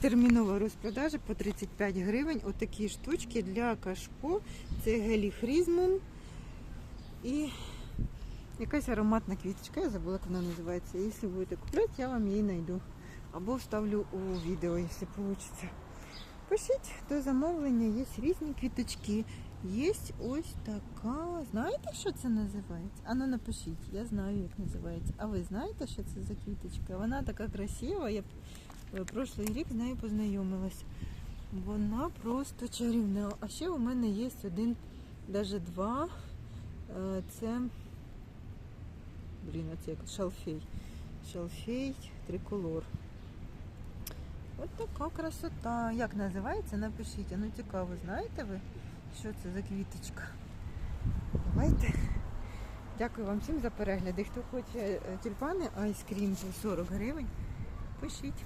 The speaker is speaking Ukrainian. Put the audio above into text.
термінова розпродажа по 35 гривень. Отакі штучки для кашпо. Це геліхрізмум і якась ароматна квіточка. Я забула, як вона називається. Якщо будете купляти, я вам її знайду. Або вставлю у відео, якщо вийде. Пишіть до замовлення, є різні квіточки. Є ось така. Знаєте, що це називається? Ану напишіть, я знаю, як називається. А ви знаєте, що це за квіточка? Вона така красива. Я прошлий рік з нею познайомилась. Вона просто чарівна. А ще у мене є один, навіть два. Е, Це. Блін, це як шалфей. Шалфей триколор. От така красота. Як називається? Напишіть. Ну цікаво, знаєте ви, що це за квіточка? Давайте. Дякую вам всім за перегляди. Хто хоче е, тюльпани айскрім по 40 гривень, пишіть.